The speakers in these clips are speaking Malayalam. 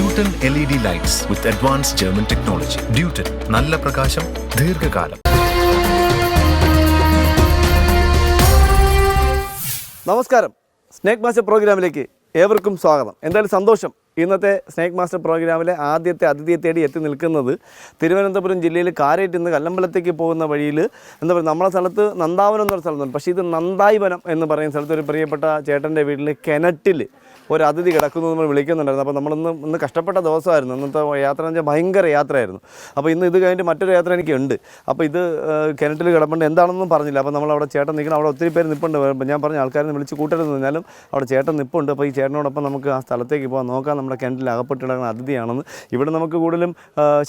Dutton L E D lights with advance German technology Dutton നല്ല പ്രകാശം ദീർഘകാലം. നമസ്കാരം. സ്നേക് മാസ്റ്റർ പ്രോഗ്രാമിലേക്ക് ഏവർക്കും സ്വാഗതം. എന്തായാലും സന്തോഷം. ഇന്നത്തെ സ്നേക്ക് മാസ്റ്റർ പ്രോഗ്രാമിലെ ആദ്യത്തെ അതിഥിയെ തേടി എത്തി നിൽക്കുന്നത് തിരുവനന്തപുരം ജില്ലയിൽ കാരേറ്റ് നിന്ന് കല്ലമ്പലത്തേക്ക് പോകുന്ന വഴിയിൽ എന്താ പറയുക നമ്മളെ സ്ഥലത്ത് നന്ദാവനം എന്നൊരു സ്ഥലമുണ്ട്. പക്ഷേ ഇത് നന്ദായി വനം എന്ന് പറയുന്ന സ്ഥലത്ത് ഒരു പ്രിയപ്പെട്ട ചേട്ടന്റെ വീട്ടിൽ കിണറ്റിൽ ഒരു അതിഥി കിടക്കുന്നു നമ്മൾ വിളിക്കുന്നുണ്ടായിരുന്നു. അപ്പോൾ നമ്മളിന്ന് ഇന്ന് കഷ്ടപ്പെട്ട ദിവസമായിരുന്നു. ഇന്നത്തെ യാത്ര എന്ന് വെച്ചാൽ ഭയങ്കര യാത്രയായിരുന്നു. അപ്പോൾ ഇന്ന് ഇത് കഴിഞ്ഞിട്ട് മറ്റൊരു യാത്ര എനിക്കുണ്ട്. അപ്പോൾ ഇത് കിണറ്റിൽ കിടപ്പുണ്ട്. എന്താണെന്നും പറഞ്ഞില്ല. അപ്പോൾ നമ്മൾ അവിടെ ചേട്ടൻ നിൽക്കണം. അവിടെ ഒത്തിരി പേര് നിൽപ്പുണ്ട് ഞാൻ പറഞ്ഞ ആൾക്കാരെ വിളിച്ച് കൂട്ടരുത് എന്നാലും അവിടെ ചേട്ടൻ നിൽപ്പുണ്ട് അപ്പോൾ ഈ ചേട്ടനോടൊപ്പം നമുക്ക് ആ സ്ഥലത്തേക്ക് പോകാൻ നോക്കാം. നമ്മുടെ കിണറ്റിൽ അകപ്പെട്ട് കിടക്കുന്ന അതിഥിയാണെന്ന്. ഇവിടെ നമുക്ക് കൂടുതലും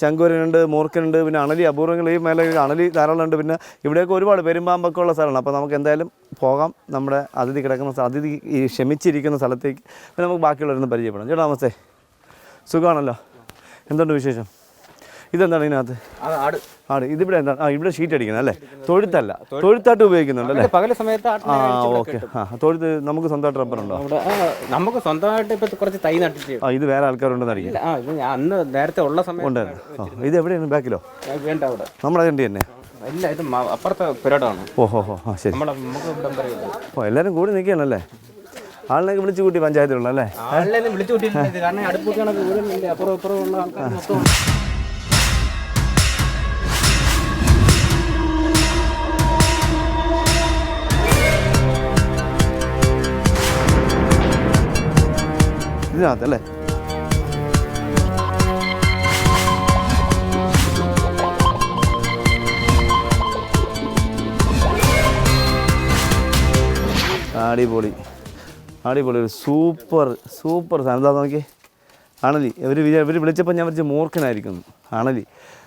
ശങ്കുരനുണ്ട് മൂർഖനുണ്ട് പിന്നെ അണലി അപൂർവങ്ങൾ ഈ മേലെ അണലി ധാരാളമുണ്ട്. പിന്നെ ഇവിടെയൊക്കെ ഒരുപാട് പെരുമ്പാമ്പൊക്കെ ഉള്ള സ്ഥലമാണ്. അപ്പോൾ നമുക്ക് എന്തായാലും പോകാം. നമ്മുടെ അതിഥി കിടക്കുന്ന അതിഥി ഈ ക്ഷമിച്ചിരിക്കുന്ന സ്ഥലത്തേക്ക് പിന്നെ നമുക്ക് ബാക്കിയുള്ളവരൊന്ന് പരിചയപ്പെടാം. ചേട്ടാ നമസ്തേ. സുഖമാണല്ലോ? എന്തുണ്ട് വിശേഷം? ഇതെന്താണ് ഇതിനകത്ത്? ആട്. ഇതിവിടെ എന്താണ്? ആ ഇവിടെ ഷീറ്റ് അടിക്കുന്നത് അല്ലേ? തൊഴുത്തല്ല. തൊഴുത്തായിട്ട് ഉപയോഗിക്കുന്നുണ്ട് അല്ലേ? പകല സമയത്ത് ആ ഓക്കെ. ആ തൊഴുത്ത് നമുക്ക് സ്വന്തമായിട്ട് റബ്ബർ ഉണ്ടോ? നമുക്ക് സ്വന്തമായിട്ട് ഇപ്പൊ കുറച്ച് തൈ നട്ടിട്ട്. ആ ഇത് വേറെ ആൾക്കാരുണ്ടെന്ന് ഇത് അന്ന് നേരത്തെ ഉള്ള സമയം ഉണ്ടായിരുന്നു ഇത് എവിടെയാണ്? ബാക്കിലോ? വേണ്ട അവിടെ. നമ്മുടെ അതിന്റെ തന്നെ. ഇല്ല ഇത് അപ്പുറത്തെ പുരടാണ്. ഓഹോ ഹോ ആ ശരി. ഓ എല്ലാവരും കൂടി നിൽക്കുകയാണല്ലേ? ആളിനൊക്കെ വിളിച്ചു കൂട്ടി പഞ്ചായത്തിലുള്ള അല്ലേ ആളിനെ വിളിച്ചു കൂട്ടി കാരണം അടുപ്പൊക്കെയാണ് അപ്പുറം ഇപ്പുറം ഉള്ള ആൾക്കാർ മൊത്തം ഇതിനകത്ത് അല്ലേ അടിപൊളി. അടിപൊളി ഒരു സൂപ്പർ സൂപ്പർ സാധനം. എന്താ നോക്കി അണലി. ഇവർ ഇവർ വിളിച്ചപ്പോൾ ഞാൻ വിളിച്ച മൂർഖനായിരിക്കുന്നു. അണലി.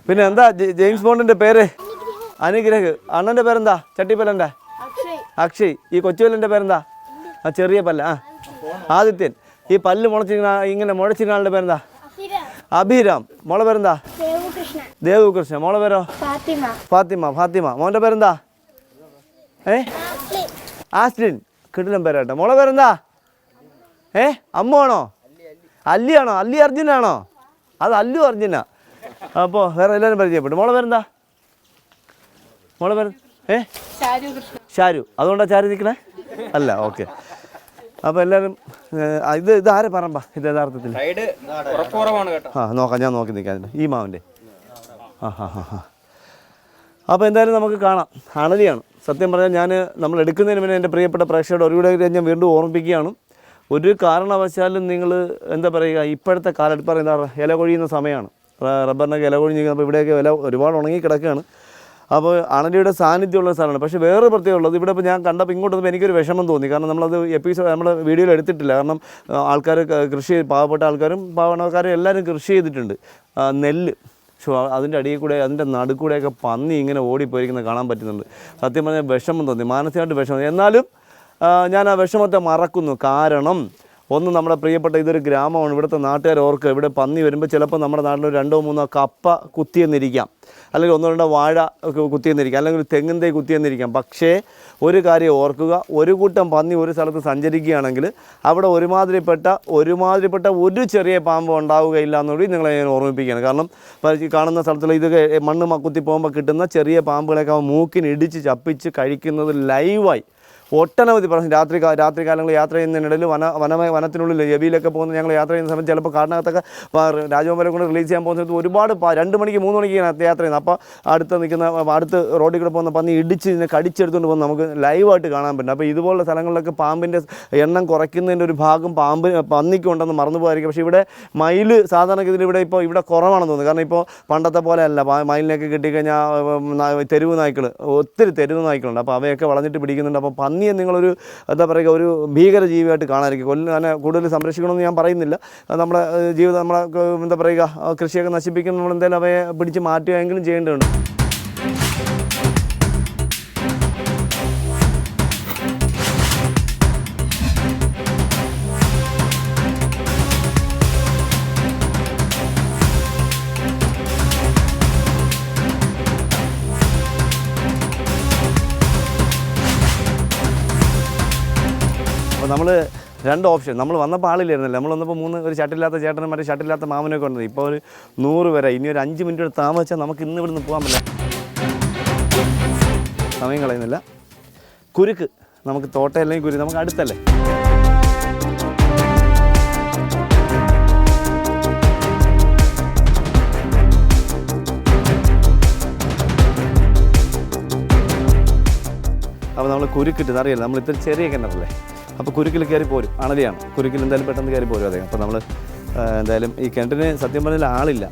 പിന്നെ എന്താ ജെയിംസ് ബോണ്ടിന്റെ പേര്? അനുഗ്രഹ്. അണ്ണന്റെ പേരെന്താ? ചട്ടിപ്പല്ലന്റെ അക്ഷയ്. ഈ കൊച്ചുപല്ലന്റെ പേരെന്താ? ആ ചെറിയ പല്ല. ആ. ആദിത്യൻ. ഈ പല്ല് മുളച്ചിരിക്കുന്ന ഇങ്ങനെ മുളച്ചിരിക്കുന്ന ആളുടെ പേരെന്താ? അഭിരാം. മോളെ പേരെന്താ? ദേവുകൃഷ്ണൻ. ദേവുകൃഷ്ണൻ. മോളെ പേരോ? ഫാത്തിമ. ഫാത്തിമ ഫാത്തിമ. മോന്റെ പേരെന്താ? ഏ? ആസ്ലിൻ. കിട്ടിലും പേരാട്ടോ. മോളെ പേരെന്താ? ഏ? അമ്മയാണോ അല്ലിയാണോ? അല്ലി അർജുനാണോ? അത് അല്ലു അർജുന. അപ്പോ വേറെ എല്ലാവരും പരിചയപ്പെട്ടു. മോളെ പേരെന്താ? മോളെ പേര്? ഏ? ഷാരു അതുകൊണ്ടാ ചാരി നിൽക്കണേ അല്ല ഓക്കെ. അപ്പോൾ എല്ലാരും ഇത് ഇത് ആരെ പറമ്പ? ഇത് യഥാർത്ഥത്തിൽ. സൈഡ് ഉറപ്പ് കുറവാണ് കേട്ടോ. ആ നോക്കാം ഞാൻ നോക്കി നിൽക്കാം ഈ മാവിന്റെ ആ ഹാ ഹാ ഹാ. അപ്പോൾ എന്തായാലും നമുക്ക് കാണാം. അണലിയാണ്. സത്യം പറഞ്ഞാൽ ഞാൻ നമ്മൾ എടുക്കുന്നതിന് മുന്നേ എന്റെ പ്രിയപ്പെട്ട പ്രേക്ഷകരുടെ ഒരു കൂടെ ഞാൻ വീണ്ടും ഓർമ്മിപ്പിക്കുകയാണ്. ഒരു കാരണവശാലും നിങ്ങൾ എന്താ പറയുക ഇപ്പോഴത്തെ കാലത്ത് പറയുന്ന ഇല കൊഴിയുന്ന സമയമാണ്. റബ്ബറിനൊക്കെ ഇല കൊഴിഞ്ഞ് അപ്പോൾ ഇവിടെയൊക്കെ ഇല ഒരുപാട് ഉണങ്ങി കിടക്കുകയാണ്. അപ്പോൾ അണലിയുടെ സാന്നിധ്യമുള്ള സ്ഥലമാണ് പക്ഷേ വേറെ പ്രത്യേകത ഉള്ളത്. ഇവിടെ ഇപ്പോൾ ഞാൻ കണ്ടപ്പോൾ ഇങ്ങോട്ട് വന്നപ്പോൾ എനിക്കൊരു വിഷമം തോന്നി. കാരണം നമ്മളത് എപ്പിസോഡ് നമ്മൾ വീഡിയോയിൽ എടുത്തിട്ടില്ല. കാരണം ആൾക്കാർ കൃഷി പാവപ്പെട്ട ആൾക്കാരും പാവണക്കാരും എല്ലാവരും കൃഷി ചെയ്തിട്ടുണ്ട്. നെല്ല്. പക്ഷേ അതിന്റെ അടിയിൽ കൂടെ അതിന്റെ നടുക്കൂടെയൊക്കെ പന്നി ഇങ്ങനെ ഓടിപ്പോയിരിക്കുന്നത് കാണാൻ പറ്റുന്നുണ്ട്. സത്യം പറഞ്ഞാൽ വിഷമം തോന്നി. മാനസികമായിട്ട് വിഷമം. എന്നാലും ഞാൻ ആ വിഷമത്തെ മറക്കുന്നു. കാരണം ഒന്ന് നമ്മുടെ പ്രിയപ്പെട്ട ഇതൊരു ഗ്രാമമാണ്. ഇവിടുത്തെ നാട്ടുകാർ ഓർക്കുക ഇവിടെ പന്നി വരുമ്പോൾ ചിലപ്പോൾ നമ്മുടെ നാട്ടിൽ രണ്ടോ മൂന്നോ കപ്പ കുത്തിയെന്നിരിക്കാം. അല്ലെങ്കിൽ ഒന്നോ രണ്ടോ വാഴ കുത്തിയെന്നിരിക്കാം. അല്ലെങ്കിൽ ഒരു തെങ്ങിൻ തൈ കുത്തിയെന്നിരിക്കാം. പക്ഷേ ഒരു കാര്യം ഓർക്കുക ഒരു കൂട്ടം പന്നി ഒരു സ്ഥലത്ത് സഞ്ചരിക്കുകയാണെങ്കിൽ അവിടെ ഒരുമാതിരിപ്പെട്ട ഒരുമാതിരിപ്പെട്ട ഒരു ചെറിയ പാമ്പ് ഉണ്ടാവുകയില്ല എന്നുകൂടി നിങ്ങളെ ഞാൻ ഓർമ്മിപ്പിക്കുകയാണ്. കാരണം കാണുന്ന സ്ഥലത്തുള്ള ഇത് മണ്ണ് മക്കുത്തി പോകുമ്പോൾ കിട്ടുന്ന ചെറിയ പാമ്പുകളൊക്കെ അവൻ മൂക്കിന് ഇടിച്ച് ചപ്പിച്ച് കഴിക്കുന്നത് ലൈവായി ഒട്ടനവധി പ്രാവശ്യം രാത്രി രാത്രി കാലങ്ങളിൽ യാത്ര ചെയ്യുന്നതിനിടയിൽ വന വന വനത്തിനുള്ളിൽ എബിയിലൊക്കെ പോകുന്ന ഞങ്ങൾ യാത്ര ചെയ്യുന്ന സമയത്ത് ചിലപ്പോൾ കാടിനകത്തൊക്കെ രാജകുമാരെ കൊണ്ട് റിലീസ് ചെയ്യാൻ പോകുന്ന സമയത്ത് ഒരുപാട് രണ്ട് മണിക്ക് മൂന്ന് മണിക്ക് യാത്ര ചെയ്യുന്നത് അപ്പോൾ അടുത്ത് നിൽക്കുന്ന അടുത്ത് റോഡിൽ കൂടെ പോകുന്ന പന്നി ഇടിച്ച് ഇതിനെ കടിച്ചെടുത്തുകൊണ്ട് പോകുന്ന നമുക്ക് ലൈവായിട്ട് കാണാൻ പറ്റും. അപ്പോൾ ഇതുപോലുള്ള സ്ഥലങ്ങളിലൊക്കെ പാമ്പിന്റെ എണ്ണം കുറയ്ക്കുന്നതിന്റെ ഒരു ഭാഗം പാമ്പ് പന്നിക്ക് ഉണ്ടെന്ന് മറന്നു പോകാതിരിക്കും പക്ഷേ ഇവിടെ മയിൽ സാധാരണഗതിയിൽ ഇവിടെ ഇപ്പോൾ ഇവിടെ കുറവാണെന്ന് തോന്നുന്നു. കാരണം ഇപ്പോൾ പണ്ടത്തെ പോലെ അല്ല. മയിലിനൊക്കെ കിട്ടിക്കഴിഞ്ഞാൽ തെരുവ് നായ്ക്കൾ ഒത്തിരി തെരുവ് നായ്ക്കളുണ്ട്. അപ്പോൾ അവയൊക്കെ വളഞ്ഞിട്ട് പിടിക്കുന്നുണ്ട്. അപ്പോൾ പന്നിയെ നിങ്ങളൊരു എന്താ പറയുക ഒരു ഭീകര ജീവിയായിട്ട് കാണാതിരിക്കും. കൊല്ല അതിനെ കൂടുതൽ സംരക്ഷിക്കണമെന്ന് ഞാൻ പറയുന്നില്ല. നമ്മുടെ ജീവിതം നമ്മളെ എന്താ പറയുക കൃഷിയൊക്കെ നശിപ്പിക്കുന്ന നമ്മൾ എന്തായാലും അവയെ പിടിച്ച് മാറ്റുകയെങ്കിലും ചെയ്യേണ്ടതുണ്ട്. അപ്പോൾ നമ്മൾ രണ്ട് ഓപ്ഷൻ. നമ്മൾ വന്നപ്പോൾ ആളില്ലായിരുന്നല്ലോ. നമ്മൾ വന്നപ്പോൾ മൂന്ന് ഒരു ഷട്ടില്ലാത്ത ചേട്ടനും മറ്റേ ഷട്ടില്ലാത്ത മാമനൊക്കെ ഉണ്ട് ഇപ്പോൾ ഒരു നൂറ് വരെ. ഇനി ഒരു അഞ്ച് മിനിറ്റ് കൂടെ താമസിച്ചാൽ നമുക്ക് ഇന്ന് ഇവിടുന്ന് പോകാൻ പറ്റില്ല. സമയം കളയുന്നില്ല. കുരുക്ക്. നമുക്ക് തോട്ട അല്ലെങ്കിൽ കുരുക്ക് നമുക്ക് അടുത്തല്ലേ? അപ്പോൾ നമ്മൾ കുരുക്കിട്ട് അറിയില്ല നമ്മൾ ഇത്ര ചെറിയ കിണറല്ലേ? അപ്പോൾ കുരുക്കിൽ കയറി പോരും. അണലിയാണ് കുരുക്കിൽ എന്തായാലും പെട്ടെന്ന് കയറി പോരും അദ്ദേഹം. അപ്പോൾ നമ്മൾ എന്തായാലും ഈ കിണറ്റിന് സത്യം പറഞ്ഞാൽ ആളില്ല.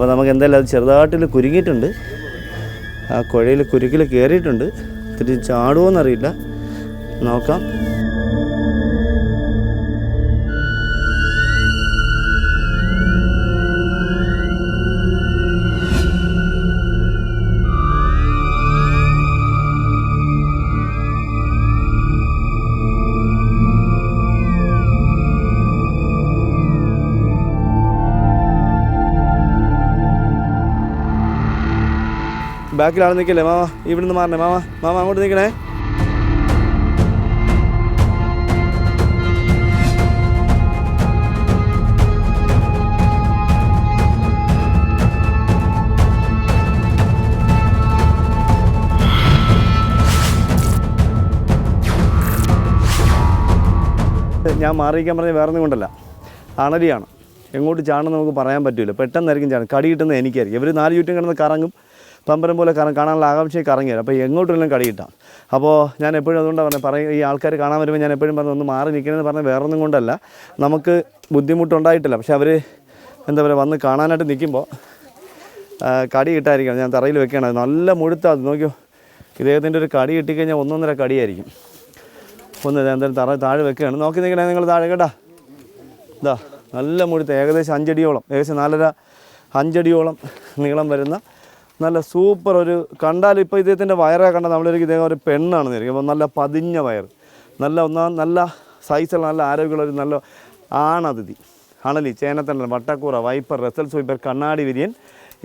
അപ്പോൾ നമുക്ക് എന്തായാലും അത് ചെറുതായിട്ടിൽ കുരുങ്ങിയിട്ടുണ്ട്. ആ കുഴയിൽ കുരുക്കിൽ കയറിയിട്ടുണ്ട്. ഇത്തിരി ചാടുമോയെന്നറിയില്ല നോക്കാം. ബാക്കിലാണ് നിൽക്കില്ലേ മാമ ഇവിടുന്ന് മാറണേ. മാമ മാമ അങ്ങോട്ട് നിൽക്കണേ ഞാൻ മാറിയിക്കാൻ പറഞ്ഞ വേറെ ഒന്നും കൊണ്ടല്ല. അണലിയാണ്. എങ്ങോട്ട് ചാണെന്ന് നമുക്ക് പറയാൻ പറ്റില്ല പെട്ടെന്നായിരിക്കും ചാടും കടി കിട്ടുന്നത് എനിക്കായിരിക്കും. ഇവർ നാല് ചുറ്റും കിടന്ന് കറങ്ങും. പമ്പരം പോലെ കറങ്ങും കാണാനുള്ള ആകാംക്ഷയെ കറങ്ങി വരും. അപ്പോൾ എങ്ങോട്ടെല്ലാം കടി കിട്ടാം അപ്പോൾ ഞാൻ എപ്പോഴും അതുകൊണ്ടാണ് പറഞ്ഞത് പറയും ഈ ആൾക്കാർ കാണാൻ വരുമ്പോൾ ഞാൻ എപ്പോഴും പറഞ്ഞു ഒന്ന് മാറി നിൽക്കണമെന്ന് പറഞ്ഞാൽ വേറെ ഒന്നും കൊണ്ടല്ല. നമുക്ക് ബുദ്ധിമുട്ടുണ്ടായിട്ടില്ല. പക്ഷെ അവർ എന്താ പറയുക വന്ന് കാണാനായിട്ട് നിൽക്കുമ്പോൾ കടി കിട്ടായിരിക്കണം ഞാൻ തറയിൽ വെക്കുകയാണ് അത് നല്ല മുഴുത്ത നോക്കിയോ ഇദ്ദേഹത്തിന്റെ ഒരു കടി കിട്ടിക്കഴിഞ്ഞാൽ ഒന്നൊന്നര കടിയായിരിക്കും. ഒന്ന് എന്തായാലും തറ താഴെ വെക്കുകയാണ് നോക്കി നിൽക്കണേ നിങ്ങൾ താഴെ കേട്ടാ. ഇതാ നല്ല മുഴുത്ത ഏകദേശം അഞ്ചടിയോളം ഏകദേശം നാലര അഞ്ചടിയോളം നീളം വരുന്ന നല്ല സൂപ്പർ ഒരു കണ്ടാൽ ഇപ്പോൾ ഇദ്ദേഹത്തിന്റെ വയറൊക്കെ കണ്ടാൽ നമ്മളൊരു ഇദ്ദേഹം ഒരു പെണ്ണാണെന്ന് അപ്പോൾ നല്ല പതിഞ്ഞ വയർ നല്ല ഒന്നാം നല്ല സൈസുള്ള നല്ല ആരോഗ്യമുള്ള ഒരു നല്ല ആണതിഥി. അണലി ചേനത്തണ്ടൻ വട്ടക്കൂറ വൈപ്പർ റെസൽ സ്വൈപ്പർ കണ്ണാടി വിരിയൻ.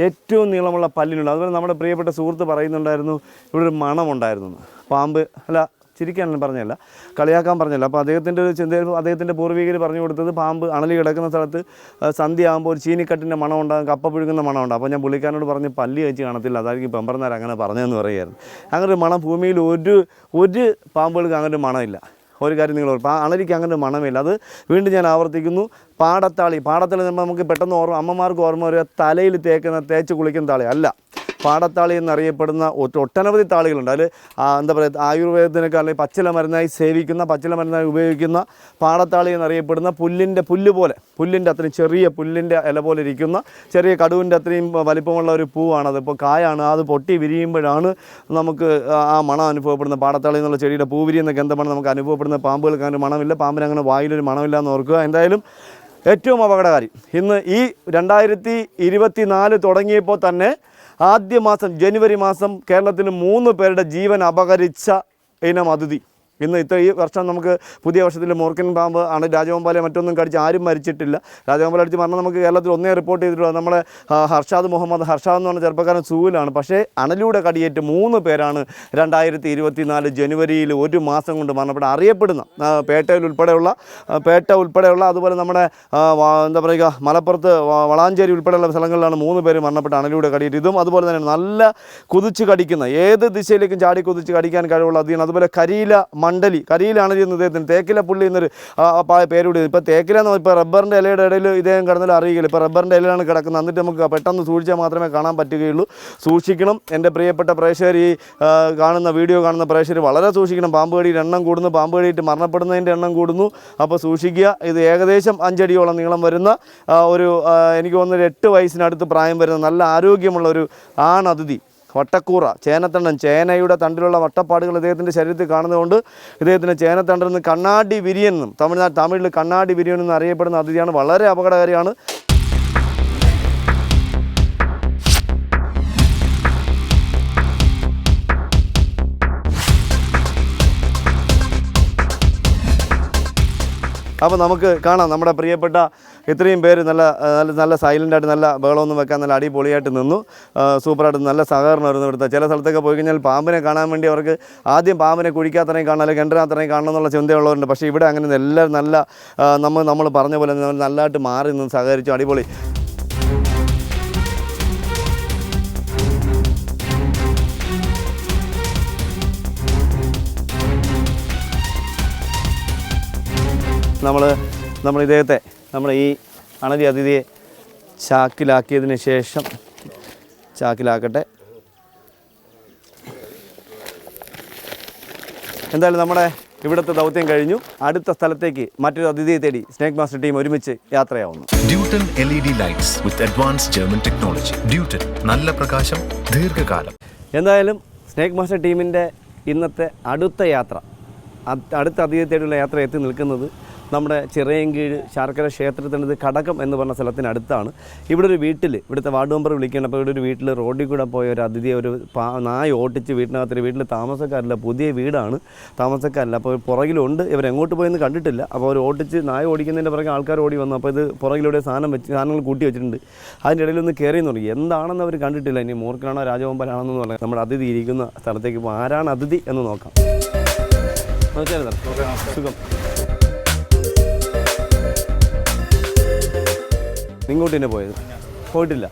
ഏറ്റവും നീളമുള്ള പല്ലിനുള്ള അതുപോലെ നമ്മുടെ പ്രിയപ്പെട്ട സുഹൃത്ത് പറയുന്നുണ്ടായിരുന്നു ഇവിടെ ഒരു മണമുണ്ടായിരുന്നു. പാമ്പ് അല്ല ചിരിക്കാൻ പറഞ്ഞല്ല കളിയാക്കാൻ പറഞ്ഞല്ല. അപ്പോൾ അദ്ദേഹത്തിന്റെ ഒരു ചിന്തയിൽ അദ്ദേഹത്തിന്റെ പൂർവികർ പറഞ്ഞു കൊടുത്തത് പാമ്പ് അണലി കിടക്കുന്ന സ്ഥലത്ത് സന്ധ്യയാകുമ്പോൾ ഒരു ചീനിക്കട്ടിന്റെ മണം ഉണ്ടാകും കപ്പ പുഴുങ്ങുന്ന മണം ഉണ്ടാകും. അപ്പോൾ ഞാൻ പുള്ളിക്കാരനോട് പറഞ്ഞ് പല്ലി കഴിച്ച് കാണത്തില്ല അതായിരിക്കും പെമ്പറന്നാർ അങ്ങനെ പറഞ്ഞതെന്ന് പറയുമായിരുന്നു. അങ്ങനെ ഒരു മണം ഭൂമിയിൽ ഒരു ഒരു പാമ്പുകൾക്ക് അങ്ങനെ ഒരു മണമില്ല. ഒരു കാര്യം നിങ്ങൾ ഓർക്കുക. ആ അണലിക്ക് അങ്ങനെ മണമില്ല. അത് വീണ്ടും ഞാൻ ആവർത്തിക്കുന്നു. പാടത്താളി പാടത്താളി നമുക്ക് പെട്ടെന്ന് ഓർമ്മ അമ്മമാർക്ക് ഓർമ്മ വരിക തലയിൽ തേക്കുന്ന തേച്ച് കുളിക്കുന്ന താളി അല്ല. പാടത്താളി എന്നറിയപ്പെടുന്ന ഒട്ട- ഒട്ടനവധി താളികളുണ്ട്. അതിൽ എന്താ പറയുക ആയുർവേദത്തിനൊക്കെ അല്ലെങ്കിൽ പച്ചില മരുന്നായി സേവിക്കുന്ന പച്ചില മരുന്നായി ഉപയോഗിക്കുന്ന പാടത്താളി എന്നറിയപ്പെടുന്ന പുല്ലിന്റെ പുല്ല് പോലെ പുല്ലിന്റെ അത്രയും ചെറിയ പുല്ലിന്റെ ഇല പോലെ ഇരിക്കുന്ന ചെറിയ കടുവിന്റെ അത്രയും വലിപ്പമുള്ള ഒരു പൂവാണ് അതിപ്പോൾ കായാണ് അത് പൊട്ടി വിരിയുമ്പോഴാണ് നമുക്ക് ആ- മണം അനുഭവപ്പെടുന്ന പാടത്താളി എന്നുള്ള ചെടിയുടെ പൂ എന്ന ഗന്ധമാണ് നമുക്ക് അനുഭവപ്പെടുന്ന പാമ്പുകൾക്ക് അങ്ങനെ മണമില്ല പാമ്പിന് അങ്ങനെ വായിലൊരു മണമില്ല എന്ന് ഓർക്കുക. എന്തായാലും ഏറ്റവും അപകടകാരി. ഇന്ന് ഈ രണ്ടായിരത്തി ഇരുപത്തി നാല് തുടങ്ങിയപ്പോൾ തന്നെ ആദ്യ മാസം ജനുവരി മാസം കേരളത്തിൽ മൂന്ന് പേരുടെ ജീവൻ അപകരിച്ച ഇനം അതിഥി. ഇന്ന് ഇത്ര ഈ വർഷം നമുക്ക് പുതിയ വർഷത്തിൽ മോർക്കൻ പാമ്പ് ആണ് രാജഗോപാലെ മറ്റൊന്നും കടിച്ച് ആരും മരിച്ചിട്ടില്ല. രാജഗോപാൽ അടിച്ച് മരണം നമുക്ക് കേരളത്തിൽ ഒന്നേ റിപ്പോർട്ട് ചെയ്തിട്ടുള്ളൂ. നമ്മളെ ഹർഷാദ് മുഹമ്മദ് ഹർഷാദ് എന്ന് പറഞ്ഞ ചെറുപ്പക്കാരൻ സൂവിലാണ്. പക്ഷേ അണലിയുടെ കടിയേറ്റ് മൂന്ന് പേരാണ് രണ്ടായിരത്തി ഇരുപത്തി നാല് ജനുവരിയിൽ ഒരു മാസം കൊണ്ട് മരണപ്പെട്ട അറിയപ്പെടുന്ന പേട്ടയിൽ ഉൾപ്പെടെയുള്ള പേട്ട ഉൾപ്പെടെയുള്ള അതുപോലെ നമ്മുടെ എന്താ പറയുക മലപ്പുറത്ത് വളാഞ്ചേരി ഉൾപ്പെടെയുള്ള സ്ഥലങ്ങളിലാണ് മൂന്ന് പേര് മരണപ്പെട്ട അണലിയുടെ കടിയേറ്റ്. ഇതും അതുപോലെ തന്നെ നല്ല കുതിച്ച് കടിക്കുന്ന ഏത് ദിശയിലേക്കും ചാടി കുതിച്ച് കടിക്കാൻ കഴിവുള്ള അതിന് അതുപോലെ കരിയില മണ്ഡലി കരിയിലാണ് ചെയ്യുന്നത് ഇദ്ദേഹത്തിന്. തേക്കില പുള്ളി എന്നൊരു പേരൂടി ഇപ്പോൾ തേക്കില എന്ന് ഇപ്പോൾ റബ്ബറിന്റെ ഇലയുടെ ഇടയിൽ ഇദ്ദേഹം കിടന്നാൽ അറിയുകയില്ല ഇപ്പോൾ റബ്ബറിന്റെ ഇലയിലാണ് കിടക്കുന്നത്. എന്നിട്ട് നമുക്ക് പെട്ടെന്ന് സൂക്ഷിച്ചാൽ മാത്രമേ കാണാൻ പറ്റുകയുള്ളൂ. സൂക്ഷിക്കണം. എന്റെ പ്രിയപ്പെട്ട പ്രേക്ഷകർ ഈ കാണുന്ന വീഡിയോ കാണുന്ന പ്രേക്ഷകർ വളരെ സൂക്ഷിക്കണം. പാമ്പ് കടിയുടെ എണ്ണം കൂടുന്നു. പാമ്പ് കടിയിട്ട് മരണപ്പെടുന്നതിന്റെ എണ്ണം കൂടുന്നു. അപ്പോൾ സൂക്ഷിക്കുക. ഇത് ഏകദേശം അഞ്ചടിയോളം നീളം വരുന്ന ഒരു എനിക്ക് തോന്നുന്നു ഒരു എട്ട് വയസ്സിനടുത്ത് പ്രായം വരുന്ന നല്ല ആരോഗ്യമുള്ള ഒരു ആണതിഥി. വട്ടക്കൂറ ചേനത്തണ്ടൻ ചേനയുടെ തണ്ടിലുള്ള വട്ടപ്പാടുകൾ ഇദ്ദേഹത്തിന്റെ ശരീരത്തിൽ കാണുന്നതുകൊണ്ട് ഇദ്ദേഹത്തിന് ചേനത്തണ്ടിൽ നിന്ന് കണ്ണാടി വിരിയൻ എന്നും തമിഴ്നാട് തമിഴിൽ കണ്ണാടി വിരിയൻ എന്ന് അറിയപ്പെടുന്ന അതിഥിയാണ്. വളരെ അപകടകാരിയാണ്. അപ്പോൾ നമുക്ക് കാണാം നമ്മുടെ പ്രിയപ്പെട്ട ഇത്രയും പേര് നല്ല നല്ല നല്ല സൈലന്റായിട്ട് നല്ല ബഹളമൊന്നും വെക്കാൻ നല്ല അടിപൊളിയായിട്ട് നിന്നു. സൂപ്പറായിട്ട് നല്ല സഹകരണമായിരുന്നു ഇവിടുത്തെ ചില സ്ഥലത്തൊക്കെ പോയി കഴിഞ്ഞാൽ പാമ്പിനെ കാണാൻ വേണ്ടി അവർക്ക് ആദ്യം പാമ്പിനെ കുഴിക്കാത്തറേയും കാണാൻ അല്ലെങ്കിൽ കിണറിനകത്തറയും കാണണം എന്നുള്ള ചിന്തയുള്ളവരുണ്ട്. പക്ഷേ ഇവിടെ അങ്ങനെ എല്ലാവരും നല്ല നമ്മൾ നമ്മൾ പറഞ്ഞ പോലെ നല്ലതായിട്ട് മാറി നിന്ന് സഹകരിച്ചു അടിപൊളി. നമ്മൾ നമ്മൾ ഇദ്ദേഹത്തെ നമ്മൾ ഈ അണലി അതിഥിയെ ചാക്കിലാക്കിയതിന് ശേഷം ചാക്കിലാക്കട്ടെ. എന്തായാലും നമ്മുടെ ഇവിടുത്തെ ദൗത്യം കഴിഞ്ഞു. അടുത്ത സ്ഥലത്തേക്ക് മറ്റൊരു അതിഥിയെ തേടി സ്നേക് മാസ്റ്റർ ടീം ഒരുമിച്ച് യാത്രയാവുന്നു. Dutton L E D lights with advance German technology. Dutton നല്ല പ്രകാശം ദീർഘകാലം. എന്തായാലും സ്നേക് മാസ്റ്റർ ടീമിന്റെ ഇന്നത്തെ അടുത്ത യാത്ര അടുത്ത അതിഥിയെ തേടിയുള്ള യാത്ര എത്തി നിൽക്കുന്നത് നമ്മുടെ ചിറയൻകീഴ് ശാർക്കര ക്ഷേത്രത്തിനത് കടകം എന്ന് പറഞ്ഞ സ്ഥലത്തിനടുത്താണ് ഇവിടെ ഒരു വീട്ടിൽ ഇവിടുത്തെ വാർഡ് മെമ്പർ വിളിക്കുകയാണ്. അപ്പോൾ ഇവിടെ ഒരു വീട്ടിൽ റോഡിൽ കൂടെ പോയ ഒരു അതിഥിയെ ഒരു പാ നായ ഓട്ടിച്ച് വീട്ടിനകത്തൊരു വീട്ടിൽ താമസക്കാരില്ല. പുതിയ വീടാണ് താമസക്കാരില്ല. അപ്പോൾ പുറകിലുണ്ട്. ഇവരെങ്ങോട്ട് പോയെന്ന് കണ്ടിട്ടില്ല. അപ്പോൾ അവർ ഓട്ടിച്ച് നായ ഓടിക്കുന്നതിന്റെ പുറകെ ആൾക്കാർ ഓടി വന്നു. അപ്പോൾ ഇത് പുറകിലൂടെ സാധനം വെച്ച് സാധനങ്ങൾ കൂട്ടി വെച്ചിട്ടുണ്ട്. അതിന്റെ ഇടയിൽ ഒന്ന് കയറി തുടങ്ങി എന്താണെന്ന് അവർ കണ്ടിട്ടില്ല. ഇനി മൂർഖനാണോ രാജഗോപാലാണെന്ന് പറഞ്ഞാൽ നമ്മുടെ അതിഥി ഇരിക്കുന്ന സ്ഥലത്തേക്ക് ഇപ്പോൾ ആരാണ് അതിഥി എന്ന് നോക്കാം. നമസ്കാരം സാർ. സുഖം. ഇങ്ങോട്ട് തന്നെ പോയത്? പോയിട്ടില്ല.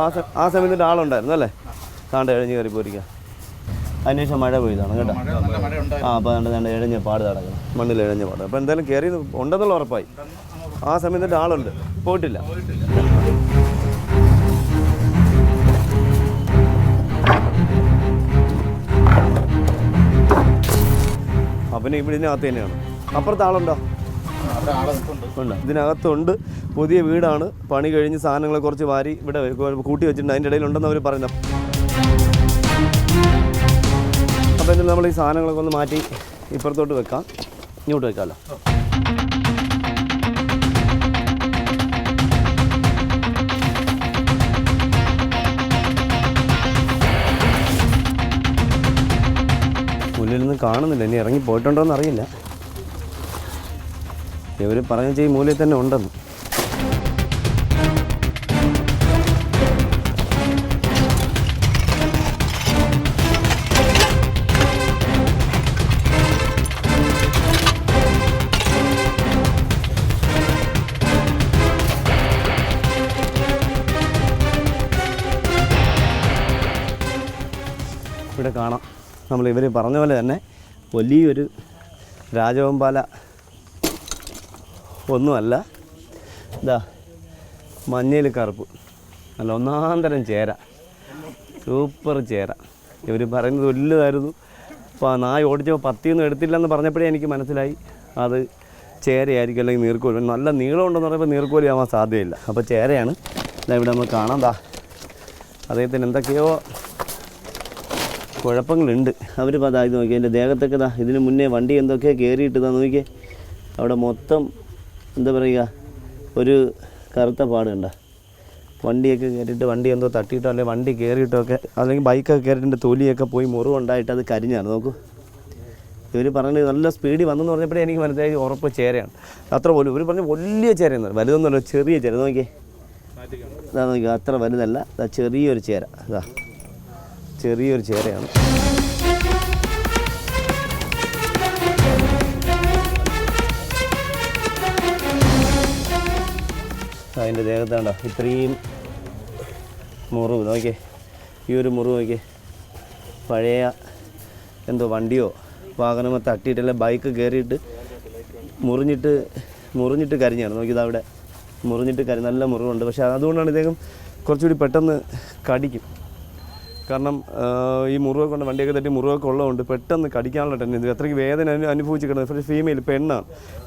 ആ ആ സമയത്ത് ആളുണ്ടായിരുന്നു അല്ലേ? താണ്ട എഴഞ്ഞ് കയറി പോയിരിക്കുക അതിനുശേഷം മഴ പെയ്താണ് കേട്ടോ. ആ അപ്പോൾ കണ്ട് കണ്ട് എഴഞ്ഞ് പാട് നടക്കണം. മണ്ണിൽ എഴഞ്ഞ് പാട്. അപ്പോൾ എന്തായാലും കയറി ഉണ്ടെന്നുള്ള ഉറപ്പായി. ആ സമയത്ത് ആളുണ്ട്. പോയിട്ടില്ല. അപ്പം ഇവിടെ ഇതിനകത്ത് തന്നെയാണ്. അപ്പുറത്ത് ആളുണ്ടോ? ഉണ്ട്. ഇതിനകത്തുണ്ട്. പുതിയ വീടാണ്. പണി കഴിഞ്ഞ് സാധനങ്ങളെ കുറച്ച് വാരി ഇവിടെ കൂട്ടി വെച്ചിട്ടുണ്ട്. അതിന്റെ ഇടയിൽ ഉണ്ടെന്ന് അവർ പറഞ്ഞു അപ്പോൾ നമ്മൾ ഈ സാധനങ്ങളൊക്കെ ഒന്ന് മാറ്റി ഇപ്പുറത്തോട്ട് വെക്കാം. ഇങ്ങോട്ട് വെക്കാമല്ലോ. മുന്നിൽ നിന്ന് കാണുന്നില്ല. ഇനി ഇറങ്ങി പോയിട്ടുണ്ടോ എന്ന് അറിയില്ല ഇവർ പറഞ്ഞു ചെയ്യും മൂലയിൽ തന്നെ ഉണ്ടെന്ന്. ഇവിടെ കാണാം. നമ്മൾ ഇവർ പറഞ്ഞ പോലെ തന്നെ വലിയൊരു രാജവമ്പാല ഒന്നുമല്ല. ഇതാ മഞ്ഞയിൽ കറുപ്പ്. അല്ല ഒന്നാന്തരം ചേര. സൂപ്പർ ചേര. ഇവർ പറയുന്നത് വലുതായിരുന്നു. അപ്പോൾ നായ ഓടിച്ചപ്പോൾ പത്തിയൊന്നും എടുത്തില്ലെന്ന് പറഞ്ഞപ്പോഴേ എനിക്ക് മനസ്സിലായി. അത് ചേരയായിരിക്കും അല്ലെങ്കിൽ നീർക്കോലി. നല്ല നീളമുണ്ടെന്ന് പറയുമ്പോൾ നീർക്കോലി ആവാൻ സാധ്യതയില്ല. അപ്പോൾ ചേരയാണ്. ഇതാ ഇവിടെ നമുക്ക് കാണാം. ദാ അദ്ദേഹത്തിന് എന്തൊക്കെയോ കുഴപ്പങ്ങളുണ്ട്. അവർ അതാ ഇത് നോക്കി എന്റെ ദേഹത്തൊക്കെ ദാ ഇതിന് മുന്നേ വണ്ടി എന്തൊക്കെയോ കയറിയിട്ട് ഇതാ നോക്കിയേ. അവിടെ മൊത്തം എന്താ പറയുക ഒരു കറുത്ത പാട് കണ്ട. വണ്ടിയൊക്കെ കയറിയിട്ട് വണ്ടി എന്തോ തട്ടിയിട്ടോ അല്ലെങ്കിൽ വണ്ടി കയറിയിട്ടോ ഒക്കെ അല്ലെങ്കിൽ ബൈക്കൊക്കെ കയറിയിട്ട് തൊലിയൊക്കെ പോയി മുറിവുണ്ടായിട്ട് അത് കരിഞ്ഞാണ്. നോക്കൂ. ഇവർ പറഞ്ഞത് നല്ല സ്പീഡിൽ വന്നെന്ന് പറഞ്ഞപ്പോഴേ എനിക്ക് മനസ്സിലായി ഉറപ്പ് ചേരയാണ്. അത്ര പോലും ഇവർ പറഞ്ഞ വലിയ ചേരയെന്ന് വലുതൊന്നുമല്ല ചെറിയ ചേര. നോക്കിയേ. അതാ നോക്കിയാൽ അത്ര വലുതല്ല ചെറിയൊരു ചേര. അതാ ചെറിയൊരു ചേരയാണ്. അതിന്റെ ദേഹത്ത് കണ്ടോ? ഇത്രയും മുറിവ്. നോക്കിയേ. ഈ ഒരു മുറിവ് നോക്കിയേ. പഴയ എന്തോ വണ്ടിയോ വാഹനമോ തട്ടിയിട്ടല്ല ബൈക്ക് കയറിയിട്ട് മുറിഞ്ഞിട്ട് മുറിഞ്ഞിട്ട് കരിഞ്ഞാണ് നോക്കിയത് അവിടെ മുറിഞ്ഞിട്ട് കരി നല്ല മുറിവുണ്ട്. പക്ഷേ അതുകൊണ്ടാണ് ഇദ്ദേഹം കുറച്ചുകൂടി പെട്ടെന്ന് കടിക്കും. കാരണം ഈ മുറിവൊക്കെ കൊണ്ട് വണ്ടിയൊക്കെ തട്ടി മുറിവൊക്കെ ഉള്ളതുകൊണ്ട് പെട്ടെന്ന് കടിക്കാനുള്ള ടെൻഡൻസി അത്രയ്ക്ക് വേദന അനു- അനുഭവിച്ച് കിടന്നത് ഫീമെയിൽ പെണ്ണാണ്.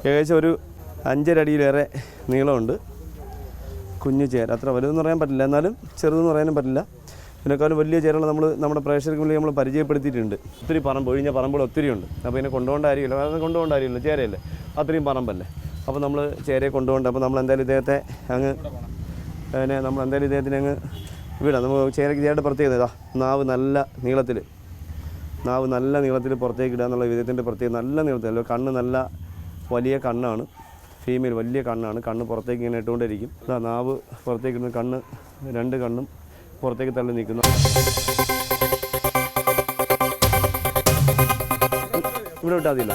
ഏകദേശം ഒരു അഞ്ചര അടിയിലേറെ നീളമുണ്ട്. കുഞ്ഞു ചേര. അത്ര വലുതെന്ന് പറയാൻ പറ്റില്ല. എന്നാലും ചെറുതെന്ന് പറയാനും പറ്റില്ല. ഇതിനേക്കാളും വലിയ ചേരകൾ നമ്മൾ നമ്മുടെ പ്രേക്ഷകർക്ക് മുന്നിൽ നമ്മൾ പരിചയപ്പെടുത്തിയിട്ടുണ്ട്. ഒത്തിരി പറമ്പ് ഒഴിഞ്ഞ പറമ്പുകൾ ഒത്തിരി ഉണ്ട്. അപ്പോൾ ഇതിനെ കൊണ്ടുപോകേണ്ട കാര്യമില്ല അത് കൊണ്ടുപോകേണ്ട കാര്യമില്ല ചേരയല്ലേ? അത്രയും പറമ്പല്ലേ? അപ്പോൾ നമ്മൾ ചേരയെ കൊണ്ടുപോകണ്ട. അപ്പോൾ നമ്മൾ എന്തായാലും ഇദ്ദേഹത്തെ അങ്ങ് അതിനെ നമ്മൾ എന്തായാലും ഇദ്ദേഹത്തിന് അങ്ങ് വിടാം. നമുക്ക് ചേരയ്ക്ക് ചേട്ട പ്രത്യേകത ഇതാ. നാവ് നല്ല നീളത്തിൽ നാവ് നല്ല നീളത്തിൽ പുറത്തേക്ക് ഇടുക എന്നുള്ള വിധത്തിന്റെ പ്രത്യേകത. നല്ല നീളത്തിൽ കണ്ണ് നല്ല വലിയ കണ്ണാണ്. ഫീമെയിൽ വലിയ കണ്ണാണ്. കണ്ണ് പുറത്തേക്ക് ഇങ്ങനെ ഇട്ടുകൊണ്ടിരിക്കും അതാ നാവ് പുറത്തേക്ക് ഇടുന്ന. കണ്ണ് രണ്ട് കണ്ണും പുറത്തേക്ക് തള്ളി നിൽക്കുന്നു. ഇവിടെ വിട്ടാതില്ല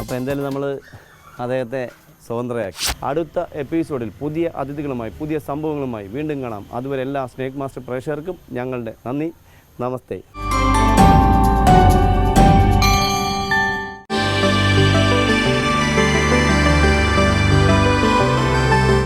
അപ്പോൾ എന്തായാലും നമ്മൾ അദ്ദേഹത്തെ സ്വതന്ത്രയാക്കി. അടുത്ത എപ്പിസോഡിൽ പുതിയ അതിഥികളുമായി പുതിയ സംഭവങ്ങളുമായി വീണ്ടും കാണാം. അതുവരെ എല്ലാ സ്നേക് മാസ്റ്റർ പ്രേക്ഷകർക്കും ഞങ്ങളുടെ നന്ദി. നമസ്തേ.